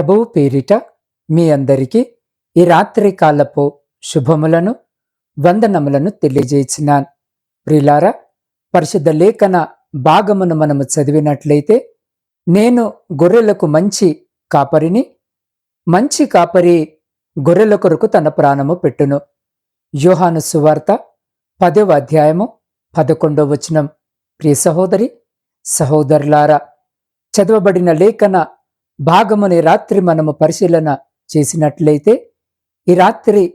ప్రభువు పేరిట మీ అందరికీ ఈ రాత్రి కాలపు శుభములను వందనములను తెలియజేసినాను. ప్రిలారా పరిశుద్ధ లేఖన భాగమును మనము చదివినట్లయితే నేను గొర్రెలకు మంచి కాపరిని మంచి కాపరి గొర్రెల కొరకు తన ప్రాణము పెట్టును. యోహాను సువార్త పదవ అధ్యాయము పదకొండవ వచనం. ప్రియ సహోదరి సహోదరులారా చదవబడిన లేఖన భాగముని రాత్రి మనము పరిశీలన చేసినట్లయితే ఈ రాత్రి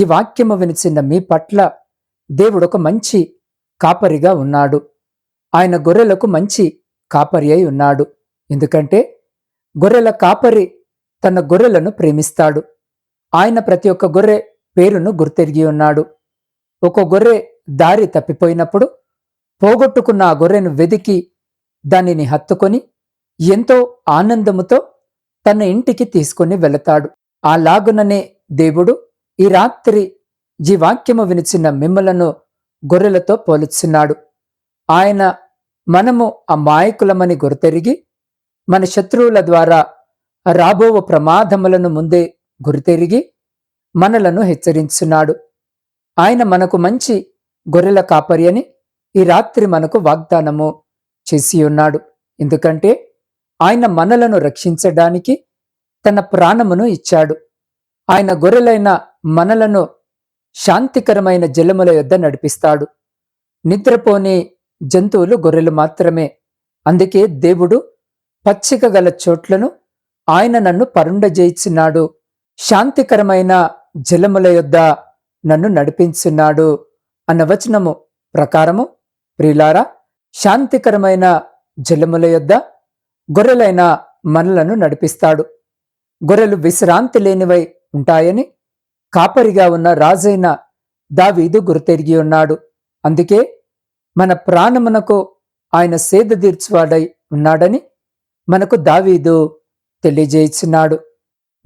ఈ వాక్యము వినిచిన మీ పట్ల దేవుడు ఒక మంచి కాపరిగా ఉన్నాడు. ఆయన గొర్రెలకు మంచి కాపరి అయి ఉన్నాడు. ఎందుకంటే గొర్రెల కాపరి తన గొర్రెలను ప్రేమిస్తాడు. ఆయన ప్రతి ఒక్క గొర్రె పేరును గుర్తెరిగి ఉన్నాడు. ఒక గొర్రె దారి తప్పిపోయినప్పుడు పోగొట్టుకున్న ఆ గొర్రెను వెదికి దానిని హత్తుకొని ఎంతో ఆనందముతో తన ఇంటికి తీసుకుని వెళతాడు. ఆ లాగుననే దేవుడు ఈ రాత్రి జీవాక్యము వాక్యము వినిచిన మిమ్మలను గొర్రెలతో పోలుచున్నాడు. ఆయన మనము అమాయకులమని గురితెరిగి మన శత్రువుల ద్వారా రాబో ప్రమాదములను ముందే గురితెరిగి మనలను హెచ్చరించున్నాడు. ఆయన మనకు మంచి గొర్రెల కాపరి అని ఈ రాత్రి మనకు వాగ్దానము చేసి ఉన్నాడు ఎందుకంటే ఆయన మనలను రక్షించడానికి తన ప్రాణమును ఇచ్చాడు. ఆయన గొర్రెలైన మనలను శాంతికరమైన జలముల యొద్ద నడిపిస్తాడు. నిద్రపోని జంతువులు గొర్రెలు మాత్రమే. అందుకే దేవుడు పచ్చిక గల చోట్లను ఆయన నన్ను పరుండజేయిచున్నాడు శాంతికరమైన జలముల యొద్ద నన్ను నడిపించున్నాడు అన్న వచనము ప్రకారము ప్రిలారా శాంతికరమైన జలముల యొద్ద గొర్రెలైన మనలను నడిపిస్తాడు. గొర్రెలు విశ్రాంతి లేనివై ఉంటాయని కాపరిగా ఉన్న రాజైన దావీదు గురితెరిగి ఉన్నాడు. అందుకే మన ప్రాణమునకు ఆయన సేద తీర్చువాడై ఉన్నాడని మనకు దావీదు తెలియజేస్తున్నాడు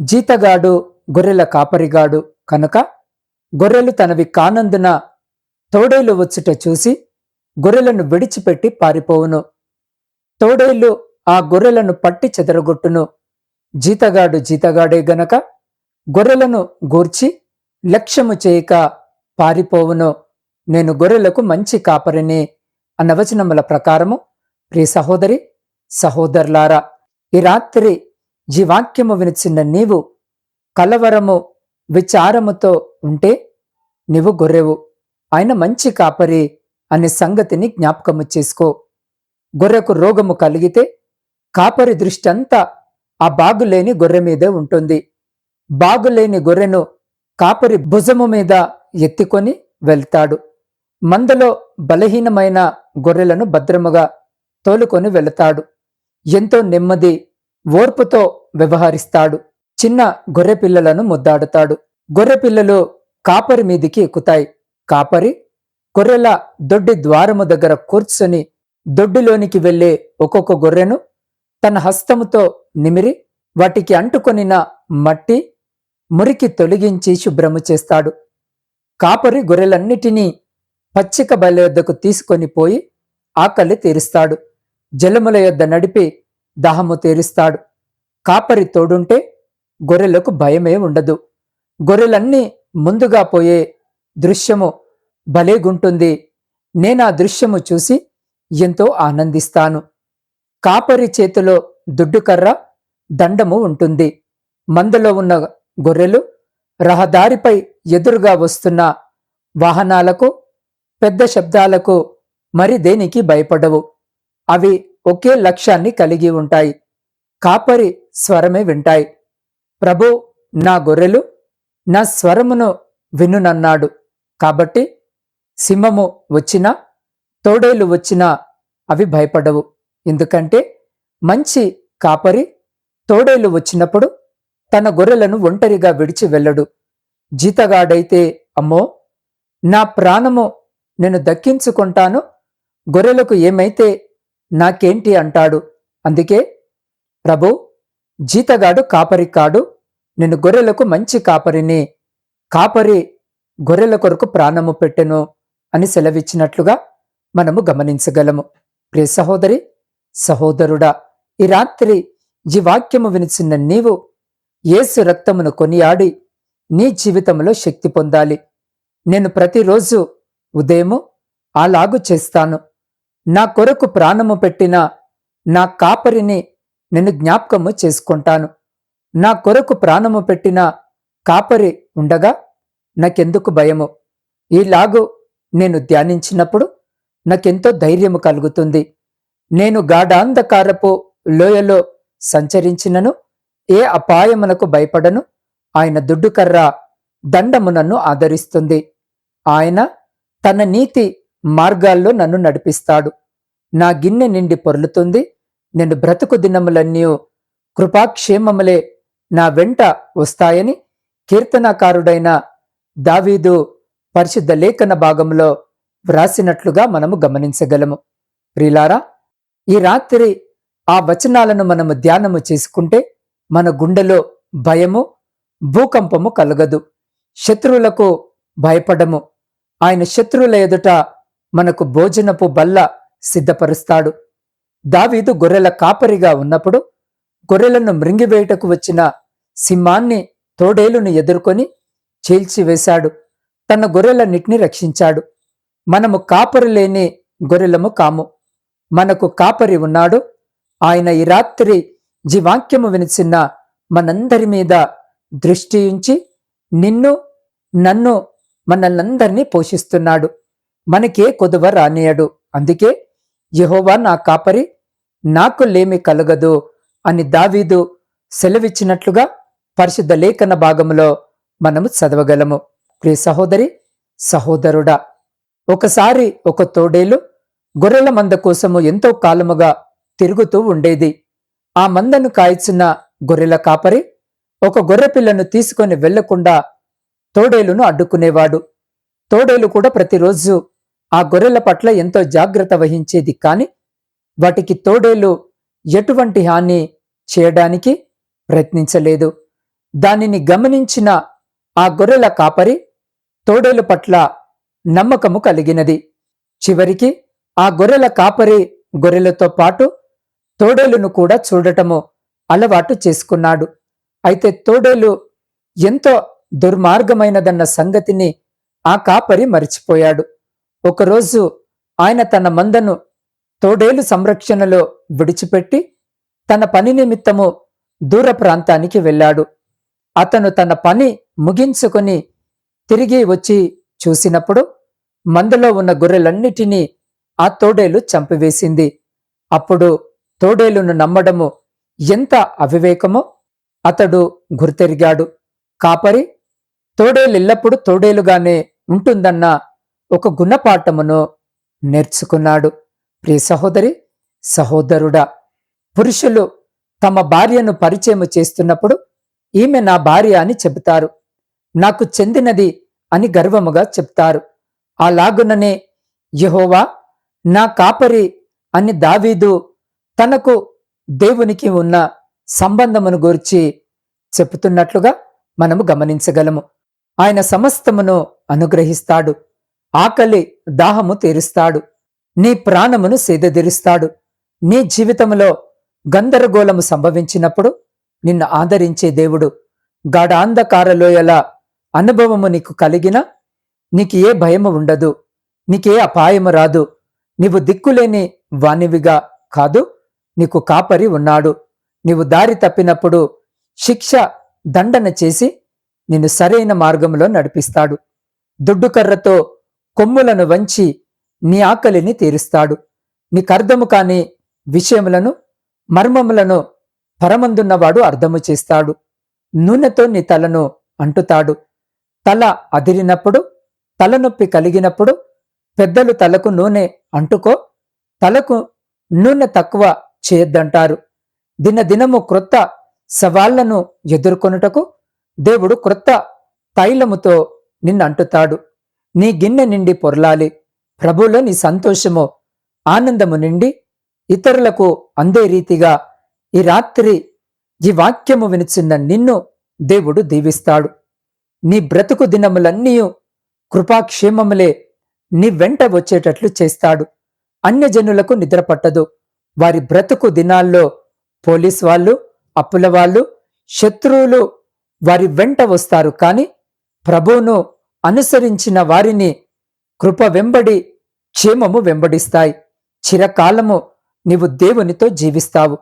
జీతగాడు గొర్రెల కాపరిగాడు కనుక గొర్రెలు తనవి కానందున తోడేలు వచ్చుట చూసి గొర్రెలను విడిచిపెట్టి పారిపోవును. తోడేళ్ళు ఆ గొర్రెలను పట్టి చెదరగొట్టును. జీతగాడు జీతగాడే గనక గొర్రెలను గూర్చి లక్ష్యము చేయక పారిపోవును. నేను గొర్రెలకు మంచి కాపరిని అన్న వచనముల ప్రకారము ప్రియ సహోదరి సహోదరులారా ఈ రాత్రి ఈ వాక్యము వినిచిన నీవు కలవరము విచారముతో ఉంటే నీవు గొర్రెవు. ఆయన మంచి కాపరి అనే సంగతిని జ్ఞాపకము చేసుకో. గొర్రెకు రోగము కలిగితే కాపరి దృష్టంతా ఆ బాగులేని గొర్రె మీదే ఉంటుంది. బాగులేని గొర్రెను కాపరి భుజము మీద ఎత్తుకొని వెళ్తాడు. మందలో బలహీనమైన గొర్రెలను భద్రముగా తోలుకొని వెళతాడు. ఎంతో నెమ్మది ఓర్పుతో వ్యవహరిస్తాడు. చిన్న గొర్రె పిల్లలను ముద్దాడుతాడు. గొర్రె పిల్లలు కాపరి మీదికి ఎక్కుతాయి. కాపరి గొర్రెల దొడ్డి ద్వారము దగ్గర కూర్చొని దొడ్డిలోనికి వెళ్ళే ఒక్కొక్క గొర్రెను తన హస్తముతో నిమిరి వాటికి అంటుకొనిన మట్టి మురికి తొలగించి శుభ్రము చేస్తాడు. కాపరి గొర్రెలన్నిటినీ పచ్చిక బయల యొద్దకు తీసుకొని పోయి ఆకలి తీరుస్తాడు. జలముల యొద్ద నడిపి దాహము తీరుస్తాడు. కాపరి తోడుంటే గొర్రెలకు భయమే ఉండదు. గొర్రెలన్నీ ముందుగా పోయే దృశ్యము భలేగుంటుంది. నేనా దృశ్యము చూసి ఎంతో ఆనందిస్తాను. కాపరి చేతిలో దుడ్డుకర్ర దండము ఉంటుంది. మందలో ఉన్న గొర్రెలు రహదారిపై ఎదురుగా వస్తున్న వాహనాలకు పెద్ద శబ్దాలకు మరి దేనికి భయపడవు. అవి ఒకే లక్ష్యాన్ని కలిగి ఉంటాయి. కాపరి స్వరమే వింటాయి. ప్రభు నా గొర్రెలు నా స్వరమును వినునన్నాడు. కాబట్టి సింహము వచ్చినా తోడేలు వచ్చినా అవి భయపడవు. ఎందుకంటే మంచి కాపరి తోడేలు వచ్చినప్పుడు తన గొర్రెలను ఒంటరిగా విడిచి వెళ్ళడు. జీతగాడైతే అమ్మో నా ప్రాణము నేను దక్కించుకుంటాను గొర్రెలకు ఏమైతే నాకేంటి అంటాడు. అందుకే ప్రభు జీతగాడు కాపరి కాడు నేను గొర్రెలకు మంచి కాపరిని కాపరి గొర్రెల కొరకు ప్రాణము పెట్టెను అని సెలవిచ్చినట్లుగా మనము గమనించగలము. ప్రియ సహోదరి సహోదరుడా ఈ రాత్రి ఈ వాక్యము వినిచిన నీవు యేసు రక్తమును కొనియాడి నీ జీవితంలో శక్తి పొందాలి. నేను ప్రతిరోజు ఉదయము అలాగు చేస్తాను. నా కొరకు ప్రాణము పెట్టిన నా కాపరిని నేను జ్ఞాపకము చేసుకుంటాను. నా కొరకు ప్రాణము పెట్టిన కాపరి ఉండగా నాకెందుకు భయము? ఈలాగు నేను ధ్యానించినప్పుడు నాకెంతో ధైర్యము కలుగుతుంది. నేను గాఢాంధకారపు లోయలో సంచరించినను ఏ అపాయమునకు భయపడను? ఆయన దుడ్డుకర్ర దండము నన్ను ఆదరిస్తుంది. ఆయన తన నీతి మార్గాల్లో నన్ను నడిపిస్తాడు. నా గిన్నె నిండి పొర్లుతుంది. నేను బ్రతుకు దినములన్నీ కృపాక్షేమములే నా వెంట వస్తాయని కీర్తనాకారుడైన దావీదు పరిశుద్ధ లేఖన భాగంలో వ్రాసినట్లుగా మనము గమనించగలము. ప్రిలారా ఈ రాత్రి ఆ వచనాలను మనము ధ్యానము చేసుకుంటే మన గుండెలో భయము భూకంపము కలగదు. శత్రువులకు భయపడము. ఆయన శత్రువుల ఎదుట మనకు భోజనపు బల్ల సిద్ధపరుస్తాడు. దావీదు గొర్రెల కాపరిగా ఉన్నప్పుడు గొర్రెలను మృంగివేయటకు వచ్చిన సింహాన్ని తోడేలును ఎదుర్కొని చీల్చివేశాడు తన గొర్రెలన్నిటిని రక్షించాడు. మనము కాపరి లేని గొర్రెలము కాము. మనకు కాపరి ఉన్నాడు. ఆయన ఈ రాత్రి జీవాక్యము వినిచిన్న మనందరి మీద దృష్టి ఉంచి నిన్ను నన్ను మనల్నందరినీ పోషిస్తున్నాడు. మనకే కొదువ రానియడు. అందుకే యహోవా నా కాపరి నాకు లేమి కలగదు అని దావీదు సెలవిచ్చినట్లుగా పరిశుద్ధ లేఖన భాగంలో మనము చదవగలము. ప్రియ సహోదరి సహోదరుడా ఒకసారి ఒక తోడేలు గొర్రెల మంద కోసము ఎంతో కాలముగా తిరుగుతూ ఉండేది. ఆ మందను కాయచున్న గొర్రెల కాపరి ఒక గొర్రెపిల్లను తీసుకొని వెళ్ళకుండా తోడేలును అడ్డుకునేవాడు. తోడేలు కూడా ప్రతిరోజు ఆ గొర్రెల పట్ల ఎంతో జాగ్రత్త వహించేది కాని వాటికి తోడేలు ఎటువంటి హాని చేయడానికి ప్రయత్నించలేదు. దానిని గమనించిన ఆ గొర్రెల కాపరి తోడేలు పట్ల నమ్మకము కలిగినది. చివరికి ఆ గొర్రెల కాపరి గొర్రెలతో పాటు తోడేలును కూడా చూడటము అలవాటు చేసుకున్నాడు. అయితే తోడేలు ఎంతో దుర్మార్గమైనదన్న సంగతిని ఆ కాపరి మరిచిపోయాడు. ఒకరోజు ఆయన తన మందను తోడేలు సంరక్షణలో విడిచిపెట్టి తన పని నిమిత్తము దూర ప్రాంతానికి వెళ్ళాడు. అతను తన పని ముగించుకొని తిరిగి వచ్చి చూసినప్పుడు మందలో ఉన్న గొర్రెలన్నిటినీ ఆ తోడేలు చంపివేసింది. అప్పుడు తోడేలును నమ్మడము ఎంత అవివేకమో అతడు గుర్తెరిగాడు. కాపరి తోడేలెల్లప్పుడూ తోడేలుగానే ఉంటుందన్న ఒక గుణపాఠమును నేర్చుకున్నాడు. ప్రియ సహోదరి సహోదరుడా పురుషులు తమ భార్యను పరిచయం చేస్తున్నప్పుడు ఈమె నా భార్య అని చెబుతారు. నాకు చెందినది అని గర్వముగా చెప్తారు. అలాగుననే యహోవా నా కాపరి అని దావీదు తనకు దేవునికి ఉన్న సంబంధమును గురించి చెప్తున్నట్లుగా మనము గమనించగలము. ఆయన సమస్తమును అనుగ్రహిస్తాడు. ఆకలి దాహము తీరుస్తాడు. నీ ప్రాణమును సేదదీరుస్తాడు. నీ జీవితంలో గందరగోళము సంభవించినప్పుడు నిన్ను ఆదరించే దేవుడు. గాఢాంధకారలోయల అనుభవము నీకు కలిగిన నీకు ఏ భయము ఉండదు. నీకే అపాయము రాదు. నీవు దిక్కులేని వానివిగా కాదు నీకు కాపరి ఉన్నాడు. నీవు దారి తప్పినప్పుడు శిక్ష దండన చేసి నిన్ను సరైన మార్గంలో నడిపిస్తాడు. దుడ్డుకర్రతో కొమ్ములను వంచి నీ ఆకలిని తీరుస్తాడు. నీకర్థము కాని విషయములను మర్మములను పరమందున్నవాడు అర్థము చేస్తాడు. నూనెతో నీ తలను అంటుతాడు. తల అదిరినప్పుడు తలనొప్పి కలిగినప్పుడు పెద్దలు తలకు నూనె అంటుకో తలకు నూనె తక్కువ చేయొద్దంటారు. దినదినము క్రొత్త సవాళ్ళను ఎదుర్కొనుటకు దేవుడు క్రొత్త తైలముతో నిన్నంటుతాడు. నీ గిన్నె నిండి పొరలాలి. ప్రభులో నీ సంతోషము ఆనందము నిండి ఇతరులకు అందే రీతిగా ఈ రాత్రి ఈ వాక్యము వినిచిన్న నిన్ను దేవుడు దీవిస్తాడు. నీ బ్రతుకు దినములన్నీ కృపాక్షేమములే నీ వెంట వచ్చేటట్లు చేస్తాడు. అన్యజనులకు నిద్ర పట్టదు. వారి బ్రతుకు దినాల్లో పోలీస్ వాళ్ళు అప్పుల వాళ్ళు శత్రువులు వారి వెంట వస్తారు. కాని ప్రభువును అనుసరించిన వారిని కృప వెంబడి క్షేమము వెంబడిస్తాయి. చిరకాలము నీవు దేవునితో జీవిస్తావు.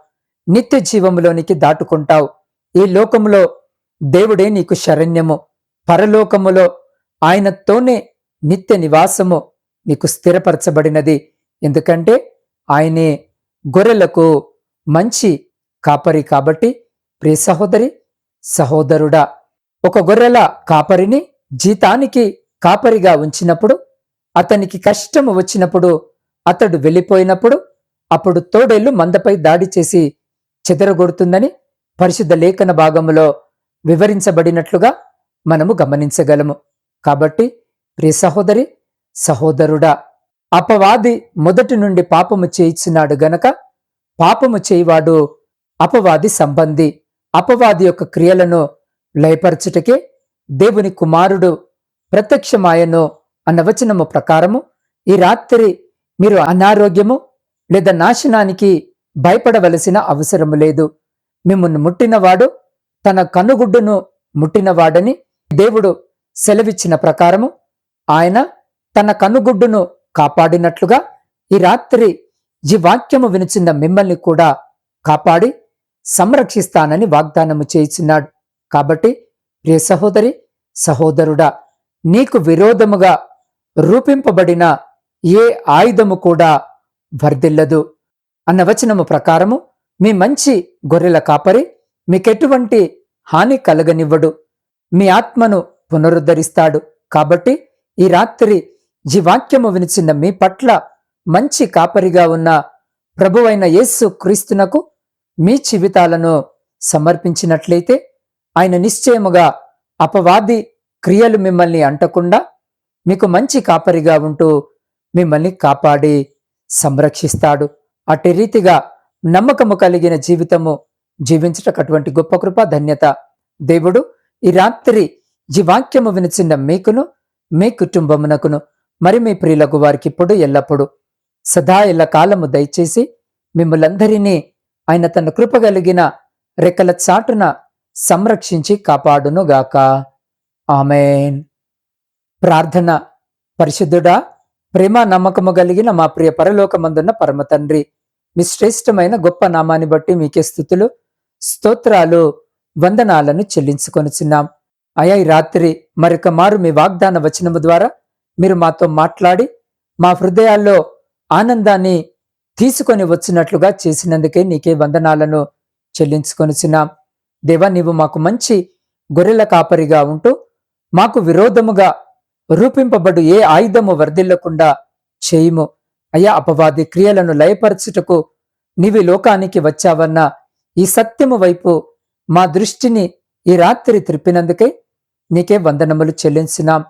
నిత్య జీవములోనికి దాటుకుంటావు. ఈ లోకములో దేవుడే నీకు శరణ్యము. పరలోకములో ఆయనతోనే నిత్య నివాసము నీకు స్థిరపరచబడినది. ఎందుకంటే ఆయనే గొర్రెలకు మంచి కాపరి కాబట్టి ప్రియ సహోదరి సహోదరుడా. ఒక గొర్రెల కాపరిని జీతానికి కాపరిగా ఉంచినప్పుడు అతనికి కష్టము వచ్చినప్పుడు అతడు వెళ్ళిపోయినప్పుడు అప్పుడు తోడేళ్ళు మందపై దాడి చేసి చెదరగొడుతుందని పరిశుద్ధ లేఖన భాగములో వివరించబడినట్లుగా మనము గమనించగలము. కాబట్టి ప్రియ సహోదరి సహోదరుడా అపవాది మొదటి నుండి పాపము చేయించినాడు గనక పాపము చేయివాడు అపవాది సంబంధి. అపవాది యొక్క క్రియలను లయపరచుటకే దేవుని కుమారుడు ప్రత్యక్షమాయను అన్న వచనము ప్రకారము ఈ రాత్రి మీరు అనారోగ్యము లేదా నాశనానికి భయపడవలసిన అవసరము లేదు. మిమ్మల్ని ముట్టినవాడు తన కనుగుడ్డును ముట్టినవాడని దేవుడు సెలవిచ్చిన ప్రకారము ఆయన తన కనుగుడ్డును కాపాడినట్లుగా ఈ రాత్రి ఈ వాక్యము వినిచిన మిమ్మల్ని కూడా కాపాడి సంరక్షిస్తానని వాగ్దానము చేయిచున్నాడు కాబట్టి ప్రియ సహోదరి సహోదరుడా నీకు విరోధముగా రూపింపబడిన ఏ ఆయుధము కూడా వర్ధిల్లదు. అన్న వచనము ప్రకారము మీ మంచి గొర్రెల కాపరి మీకెటువంటి హాని కలగనివ్వడు. మీ ఆత్మను పునరుద్ధరిస్తాడు. కాబట్టి ఈ రాత్రి జీవాక్యము వినిచిన మీ పట్ల మంచి కాపరిగా ఉన్న ప్రభువైన యేసు క్రీస్తునకు మీ జీవితాలను సమర్పించినట్లయితే ఆయన నిశ్చయముగా అపవాది క్రియలు మిమ్మల్ని అంటకుండా మీకు మంచి కాపరిగా ఉంటూ మిమ్మల్ని కాపాడి సంరక్షిస్తాడు. అటు రీతిగా నమ్మకము కలిగిన జీవితము జీవించటకు అటువంటి గొప్ప కృప ధన్యత. దేవుడు ఈ రాత్రి జీవాక్యము వాక్యము వినిచిన మీకును మీ కుటుంబమునకును మరి మీ ప్రియులకు వారికి ఇప్పుడు సదా ఎల్ల కాలము దయచేసి మిమ్మలందరినీ ఆయన తన కృప కలిగిన రెక్కల చాటున సంరక్షించి కాపాడునుగాక. ఆమెన్. ప్రార్థన. పరిశుద్ధుడా ప్రేమ నమ్మకము కలిగిన మా ప్రియ పరలోకమందున్న పరమ తండ్రి మీ శ్రేష్టమైన గొప్ప నామాన్ని బట్టి మీకే స్థుతులు స్తోత్రాలు వందనాలను చెల్లించుకొనిచున్నాం. అయా ఈ రాత్రి మరొక మారు మీ వాగ్దాన వచనము ద్వారా మీరు మాతో మాట్లాడి మా హృదయాల్లో ఆనందాన్ని తీసుకొని వచ్చినట్లుగా చేసినందుకే నీకే వందనాలను చెల్లించుకొనిచున్నాం. దేవా నీవు మాకు మంచి గొర్రెల కాపరిగా ఉంటూ మాకు విరోధముగా రూపింపబడు ఏ ఆయుధము వర్ధిల్లకుండా చేయుము. అయ్యా అపవాది క్రియలను లయపరచుటకు నీవి లోకానికి వచ్చావన్న ఈ సత్యము వైపు మా దృష్టిని ఈ రాత్రి త్రిప్పినందుకే నీకే వందనములు చెల్లించినాం.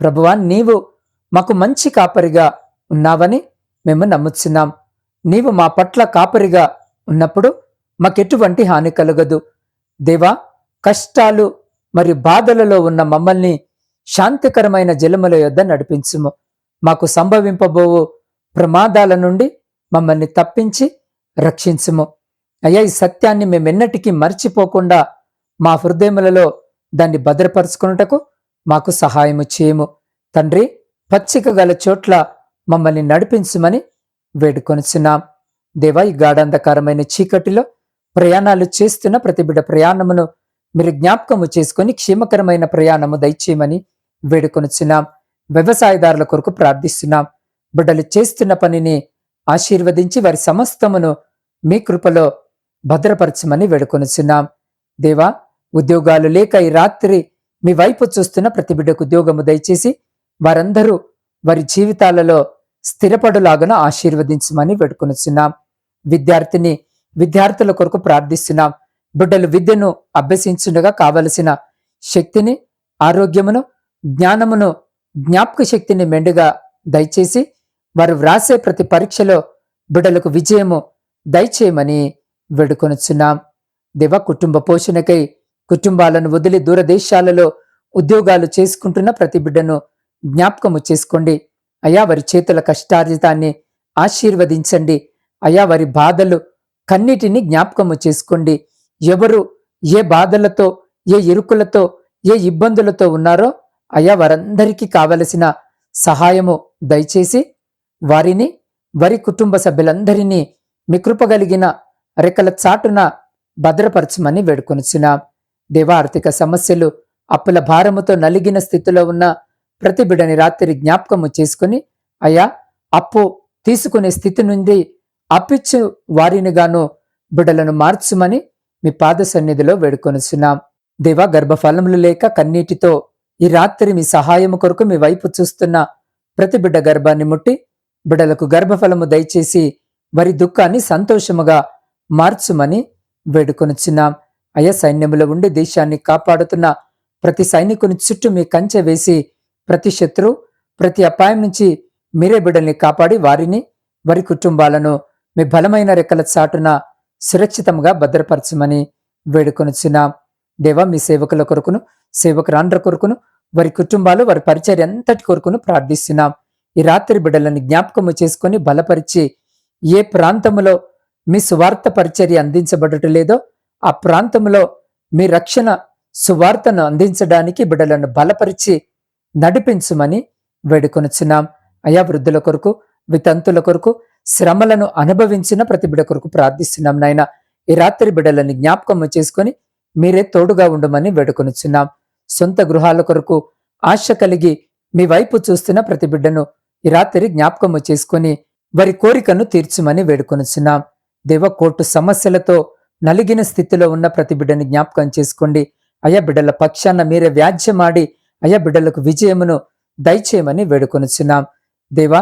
ప్రభువా నీవు మాకు మంచి కాపరిగా ఉన్నావని మేము నమ్ముచున్నాం. నీవు మా పట్ల కాపరిగా ఉన్నప్పుడు మాకెటువంటి హాని కలగదు. దేవా కష్టాలు మరియు బాధలలో ఉన్న మమ్మల్ని శాంతికరమైన జలముల యొద్ద నడిపించుము. మాకు సంభవింపబోవు ప్రమాదాల నుండి మమ్మల్ని తప్పించి రక్షించుము. అయ్యా ఈ సత్యాన్ని మేమెన్నటికీ మర్చిపోకుండా మా హృదయములలో దాన్ని భద్రపరుచుకున్నటకు మాకు సహాయము చేయము. తండ్రి పచ్చిక గల చోట్ల మమ్మల్ని నడిపించమని వేడుకొనిచున్నాం. దేవా ఈ గాఢంధకారమైన చీకటిలో ప్రయాణాలు చేస్తున్న ప్రతి బిడ్డ ప్రయాణమును మీరు జ్ఞాపకము చేసుకొని క్షేమకరమైన ప్రయాణము దయచేయమని వేడుకొనిచున్నాం. వ్యవసాయదారుల కొరకు ప్రార్థిస్తున్నాం. బిడ్డలు చేస్తున్న పనిని ఆశీర్వదించి వారి సమస్తమును మీ కృపలో భద్రపరచమని వేడుకొనిచున్నాం. దేవా ఉద్యోగాలు లేక ఈ రాత్రి మీ వైపు చూస్తున్న ప్రతి బిడ్డకు ఉద్యోగము దయచేసి వారందరూ వారి జీవితాలలో స్థిరపడులాగున ఆశీర్వదించమని వేడుకొనిచున్నాం. విద్యార్థిని విద్యార్థుల కొరకు ప్రార్థిస్తున్నాం. బిడ్డలు విద్యను అభ్యసించుండగా కావలసిన శక్తిని ఆరోగ్యమును జ్ఞానమును జ్ఞాపక శక్తిని మెండుగా దయచేసి వారు వ్రాసే ప్రతి పరీక్షలో బిడ్డలకు విజయము దయచేయమని వేడుకొనుచున్నాం. దేవ కుటుంబ పోషణకై కుటుంబాలను వదిలి దూరదేశాలలో ఉద్యోగాలు చేసుకుంటున్న ప్రతి బిడ్డను జ్ఞాపకము చేసుకోండి. అయా వారి చేతుల కష్టార్జితాన్ని ఆశీర్వదించండి. అయా వారి బాధలు కన్నిటిని జ్ఞాపకము చేసుకోండి. ఎవరు ఏ బాధలతో ఏ ఇరుకులతో ఏ ఇబ్బందులతో ఉన్నారో అయా వారందరికీ కావలసిన సహాయము దయచేసి వారిని వారి కుటుంబ సభ్యులందరినీ మీ కృపగలిగిన రెక్కల చాటున భద్రపరచమని వేడుకొనిచున్నాం. దేవా ఆర్థిక సమస్యలు అప్పుల భారముతో నలిగిన స్థితిలో ఉన్న ప్రతి బిడ్డని రాత్రి జ్ఞాపకము చేసుకుని అయ్యా అప్పు తీసుకునే స్థితి నుండి అప్పిచ్చు వారిని గాను బిడ్డలను మార్చుమని మీ పాద సన్నిధిలో వేడుకొనుచున్నాం. దేవా గర్భఫలములు లేక కన్నీటితో ఈ రాత్రి మీ సహాయము కొరకు మీ వైపు చూస్తున్న ప్రతి బిడ్డ గర్భాన్ని ముట్టి బిడలకు గర్భఫలము దయచేసి వారి దుఃఖాన్ని సంతోషముగా మార్చుమని వేడుకొనుచున్నాం. అయ్యా సైన్యములో ఉండి దేశాన్ని కాపాడుతున్న ప్రతి సైనికుని చుట్టూ మీ కంచె వేసి ప్రతి శత్రు ప్రతి అపాయం నుంచి మీరే బిడ్డల్ని కాపాడి వారిని వారి కుటుంబాలను మీ బలమైన రెక్కల చాటున సురక్షితంగా భద్రపరచమని వేడుకొనుచున్నాం. దేవా మీ సేవకుల కొరకును సేవకురాండ్ర కొరకును వారి కుటుంబాలు వారి పరిచర్య అంతటి కొరకును ప్రార్థిస్తున్నాం. ఈ రాత్రి బిడ్డలను జ్ఞాపకము చేసుకొని బలపరిచి ఏ ప్రాంతములో మీ సువార్త పరిచర్య అందించబడటం లేదో ఆ ప్రాంతంలో మీ రక్షణ సువార్తను అందించడానికి బిడ్డలను బలపరిచి నడిపించమని వేడుకొనుచున్నాం. అయా వృద్ధుల కొరకు వితంతుల కొరకు శ్రమలను అనుభవించిన ప్రతి బిడ్డ కొరకు ప్రార్థిస్తున్నాం నాయన. ఈ రాత్రి బిడ్డలని జ్ఞాపకం చేసుకొని మీరే తోడుగా ఉండమని వేడుకొనుచున్నాం. సొంత గృహాల కొరకు ఆశ కలిగి మీ వైపు చూస్తున్న ప్రతి బిడ్డను ఈ రాత్రి జ్ఞాపకము చేసుకొని వారి కోరికను తీర్చుమని వేడుకొనిచున్నాం. దేవ కోర్టు సమస్యలతో నలిగిన స్థితిలో ఉన్న ప్రతి బిడ్డని జ్ఞాపకం చేసుకోండి. అయ్యా బిడ్డల పక్షాన మీరే వ్యాజ్యమాడి అయ్యా బిడ్డలకు విజయమును దయచేయమని వేడుకొనుచున్నాం. దేవా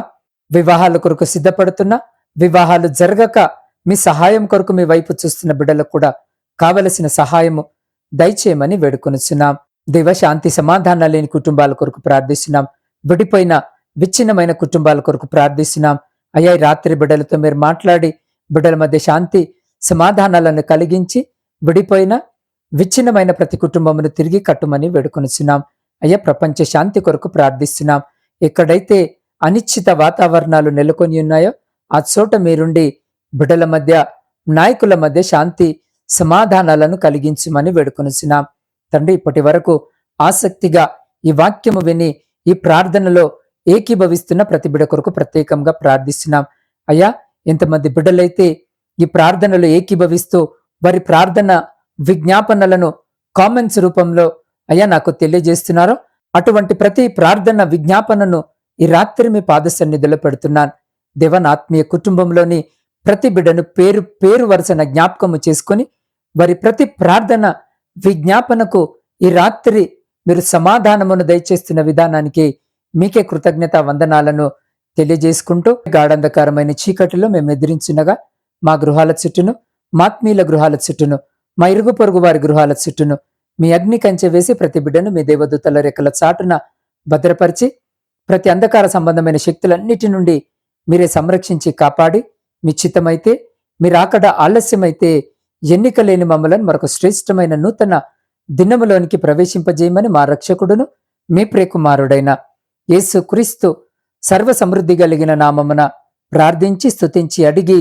వివాహాల కొరకు సిద్ధపడుతున్న వివాహాలు జరగక మీ సహాయం కొరకు మీ వైపు చూస్తున్న బిడ్డలకు కూడా కావలసిన సహాయము దయచేయమని వేడుకొనుచున్నాం. దేవ శాంతి సమాధానాలు లేని కుటుంబాల కొరకు ప్రార్థిస్తున్నాం. విడిపోయిన విచ్ఛిన్నమైన కుటుంబాల కొరకు ప్రార్థిస్తున్నాం. అయ్యా రాత్రి బిడ్డలతో మీరు మాట్లాడి బిడ్డల మధ్య శాంతి సమాధానాలను కలిగించి విడిపోయిన విచ్ఛిన్నమైన ప్రతి కుటుంబమును తిరిగి కట్టుమని వేడుకొనిచున్నాం. అయ్యా ప్రపంచ శాంతి కొరకు ప్రార్థిస్తున్నాం. ఎక్కడైతే అనిశ్చిత వాతావరణాలు నెలకొని ఉన్నాయో ఆ చోట మీరుండి బిడ్డల మధ్య నాయకుల మధ్య శాంతి సమాధానాలను కలిగించమని వేడుకొనిచున్నాం. తండ్రి ఇప్పటి వరకు ఆసక్తిగా ఈ వాక్యము విని ఈ ప్రార్థనలో ఏకీభవిస్తున్న ప్రతి బిడ కొరకు ప్రత్యేకంగా ప్రార్థిస్తున్నాం. అయ్యా ఎంతమంది బిడ్డలైతే ఈ ప్రార్థనలు ఏకీభవిస్తూ వారి ప్రార్థన విజ్ఞాపనలను కామెంట్స్ రూపంలో అయ్యా నాకు తెలియజేస్తున్నారో. అటువంటి ప్రతి ప్రార్థన విజ్ఞాపనను ఈ రాత్రి మీ పాద సన్నిధిలో పెడుతున్నాను. దేవన్ ఆత్మీయ కుటుంబంలోని ప్రతి బిడ్డను పేరు పేరు వరుసన జ్ఞాపకము చేసుకొని వారి ప్రతి ప్రార్థన విజ్ఞాపనకు ఈ రాత్రి మీరు సమాధానమును దయచేస్తున్న విధానానికి మీకే కృతజ్ఞత వందనాలను తెలియజేసుకుంటూ గాఢంధకారమైన చీకటిలో మేము ఎదిరించినగా మా గృహాల చుట్టూను మాత్మీయుల గృహాల చుట్టూను మా ఇరుగు పొరుగు వారి గృహాల చుట్టూను మీ అగ్ని కంచె వేసి ప్రతి బిడ్డను మీ దేవదూతల రెక్కల చాటున భద్రపరిచి ప్రతి అంధకార సంబంధమైన శక్తులన్నిటి నుండి మీరే సంరక్షించి కాపాడి మీ చిత్తమైతే మీరు ఆలస్యమైతే ఎన్నిక లేని మమ్మలను మరొక శ్రేష్టమైన నూతన దినములోనికి ప్రవేశింపజేయమని మా రక్షకుడును మీ ప్రియకుమారుడైన యేసు క్రీస్తు సర్వ సమృద్ధి కలిగిన నామమున ప్రార్థించి స్తుతించి అడిగి